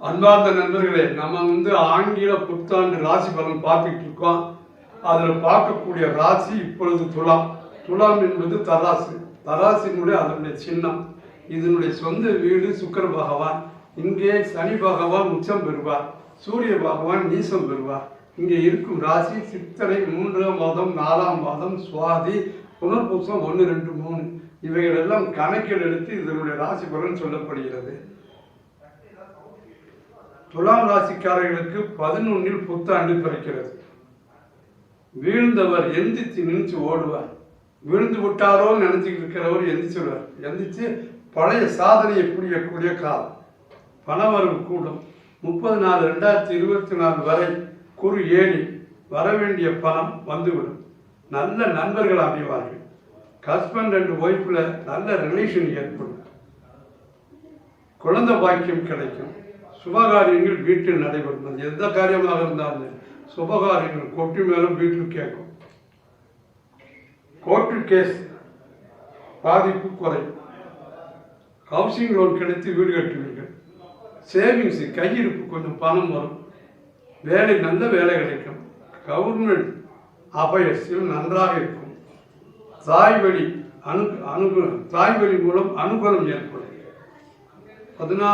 அன்பார்ந்த நண்பர்களே நம்ம வந்து ஆங்கில புத்தாண்டு ராசி பலன் பார்த்துட்டு இருக்கோம். அதில் பார்க்கக்கூடிய ராசி இப்பொழுது துலாம். துலாம் என்பது தராசு. தராசினுடைய அதனுடைய சின்னம். இதனுடைய சொந்த வீடு சுக்கர பகவான். இங்கே சனி பகவான் உச்சம் பெறுவார். சூரிய பகவான் நீசம் பெறுவார். இங்கே இருக்கும் ராசி சித்தரை மூன்றாம் மாதம் நாலாம் மாதம் சுவாதி புனர்பூசம் ஒன்று ரெண்டு மூணு. இவைகளெல்லாம் கணக்கில் எடுத்து இதனுடைய ராசி பலன் சொல்லப்படுகிறது. துலாம் ராசிக்காரர்களுக்கு பதினொன்னில் புத்தாண்டு பிறக்கிறது. வீழ்ந்தவர் எந்திரிச்சு நினைச்சு ஓடுவார். விழுந்து விட்டாரோ நினைச்சுக்கிட்டு இருக்கிறவர் எந்திரிச்சிடுவார் எந்திரிச்சு பழைய சாதனையை புரியக்கூடிய காலம். பணவரவு கூடும். முப்பது நாலு ரெண்டாயிரத்தி இருபத்தி நாலு வரை குறு ஏணி வர வேண்டிய பணம் வந்துவிடும். நல்ல நண்பர்கள் அமைவார்கள். ஹஸ்பண்ட் அண்ட் ஒய்ஃபில் நல்ல ரிலேஷன் ஏற்படும். குழந்தை பாக்கியம் கிடைக்கும். சுபகாரியங்கள் வீட்டில் நடைபெறும். அது எந்த காரியமாக இருந்தாலும் சுபகாரியங்கள் கொட்டி மேலும் வீட்டில் கேட்கும். கோர்ட்டு கேஸ் பாதிப்பு குறையும். ஹவுசிங் லோன் கிடைத்து வீடு கட்டுவீர்கள். சேவிங்ஸ் கையிருப்பு கொஞ்சம் பணம் வரும். வேலை நல்ல வேலை கிடைக்கும். கவர்மெண்ட் அபயஸில் நன்றாக இருக்கும். தாய் வழி அனு அனுகு தாய் வழி மூலம் அனுகூலம் ஏற்படும். பதினா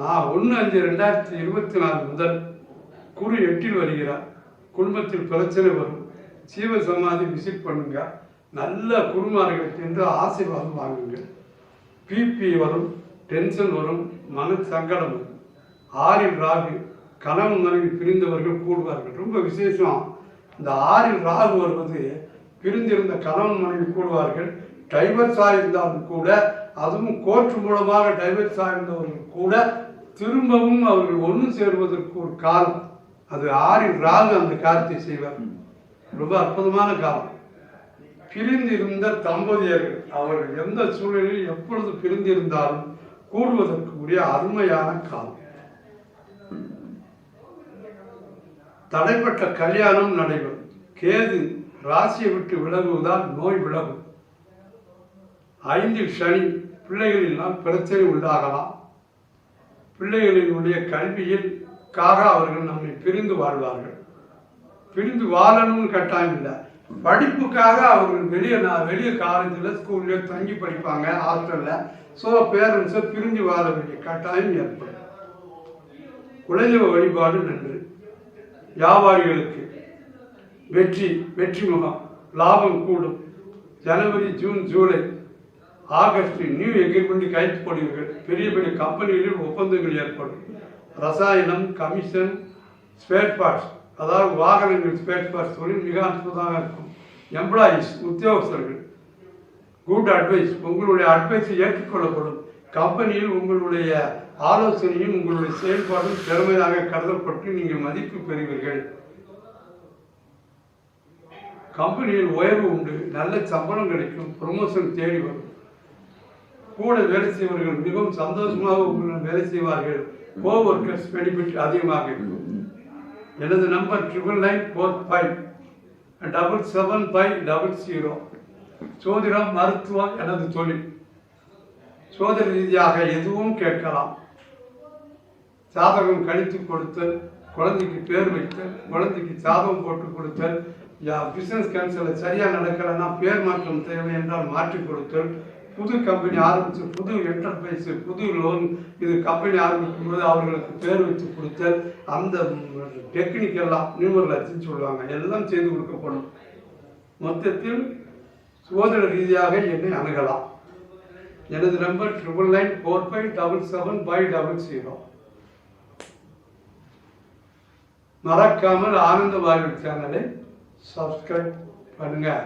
நான் ஒன்று அஞ்சு ரெண்டாயிரத்தி இருபத்தி நாலு முதல் குரு எட்டில் வருகிறார். குடும்பத்தில் பிரச்சனை வரும். சீவ சமாதி விசிட் பண்ணுங்க. நல்ல குருமார்கள் சென்று ஆசீர்வாதம் வாங்குங்க. பிபி வரும் டென்ஷன் வரும் மன சங்கடம் வரும். ஆறில் ராகு கணவன் மனைவி பிரிந்தவர்கள் கூடுவார்கள். ரொம்ப விசேஷம். இந்த ஆறில் ராகு வருவது பிரிந்திருந்த கணவன் மனைவி கூடுவார்கள். டைவர் ஆயிருந்தாலும் கூட அதுவும் கோர்ட் மூலமாக டைவர் சாய்ந்தவர்கள் கூட திரும்பவும் அவர்கள் ஒன்று சேருவதற்கு ஒரு காலம். அது ஆறி ராகு அந்த காரியத்தை செய்வார். ரொம்ப அற்புதமான காலம். பிரிந்திருந்த தம்பதியர்கள் அவர்கள் எந்த சூழலில் எப்பொழுது பிரிந்திருந்தாலும் கூடுவதற்கு உரிய அருமையான காலம். தடைப்பட்ட கல்யாணம் நடைபெறும். கேது ராசியை விட்டு விலகுவதால் நோய் விலகும். ஐந்தில் சனி பிள்ளைகளினால் பிரச்சனை உண்டாகலாம். பிள்ளைகளினுடைய கல்வியிற்காக அவர்கள் நம்மை பிரிந்து வாழ்வார்கள். பிரிந்து வாழணும்னு கட்டாயம் இல்லை. படிப்புக்காக அவர்கள் வெளியே நான் வெளியே காலேஜில் ஸ்கூல்லேயே தங்கி படிப்பாங்க ஹாஸ்டலில். ஸோ பேரண்ட்ஸை பிரிஞ்சு வாழ வேண்டிய கட்டாயம் ஏற்படும். குலதெய்வ வழிபாடு நன்று. வியாபாரிகளுக்கு வெற்றி வெற்றி முகம் லாபம் கூடும். ஜனவரி June July August new agreement கைது போடுவீர்கள். பெரிய பெரிய கம்பெனிகளில் ஒப்பந்தங்கள் ஏற்படும். ரசாயனம் கமிஷன் ஸ்பேர் பார்ட்ஸ் அதாவது வாகனங்கள் ஸ்பேர் பார்ட்ஸ் தொழில் மிக அற்புதமாக இருக்கும். எம்ப்ளாயீஸ் உத்தியோகஸ்தர்கள் குட் அட்வைஸ் உங்களுடைய அட்வைஸ் ஏற்றுக்கொள்ளப்படும் கம்பெனியில் உங்களுடைய ஆலோசனையும் உங்களுடைய செயல்பாடும் திறமையாக கருதப்பட்டு நீங்கள் மதிப்பு பெறுவீர்கள். கம்பெனியில் உயர்வு உண்டு. நல்ல சம்பளம் கிடைக்கும். ப்ரொமோஷன் தேடி வரும். கூட வேலை செய்வர்கள் மிகவும் சந்தோஷமாக உங்களுடன் வேலை செய்வார்கள். கோ ஒர்க்கர்ஸ் பெனிஃபிட் அதிகமாக இருக்கும். எனது number triple nine four five double seven five double zero சோதிடம் மருத்துவம் எனது தொழில். சோதனை ரீதியாக எதுவும் கேட்கலாம். சாதகம் கழித்து கொடுத்தல் குழந்தைக்கு பேர் வைத்தல் குழந்தைக்கு சாதகம் போட்டு கொடுத்தல் யா பிஸ்னஸ் கேன்சலில் சரியாக நடக்கலைன்னா பேர் மாற்றம் தேவை என்றால் மாற்றி கொடுத்தல் புது கம்பெனி ஆரம்பித்து புது என்டர்பிரைஸு புது லோன் இது கம்பெனி ஆரம்பிக்கும் போது அவர்களுக்கு பேர் வச்சு கொடுத்தல் அந்த டெக்னிக் எல்லாம் நியூமரலாச்சின்னு சொல்லுவாங்க. எல்லாம் செய்து கொடுக்கப்படும். மொத்தத்தில் சோதனை ரீதியாக என்னை அணுகலாம். எனது number triple nine four five double seven five double zero மறக்காமல் ஆனந்த வாயு சேனலை சப்ஸ்கிரைப் பண்ணுங்கள்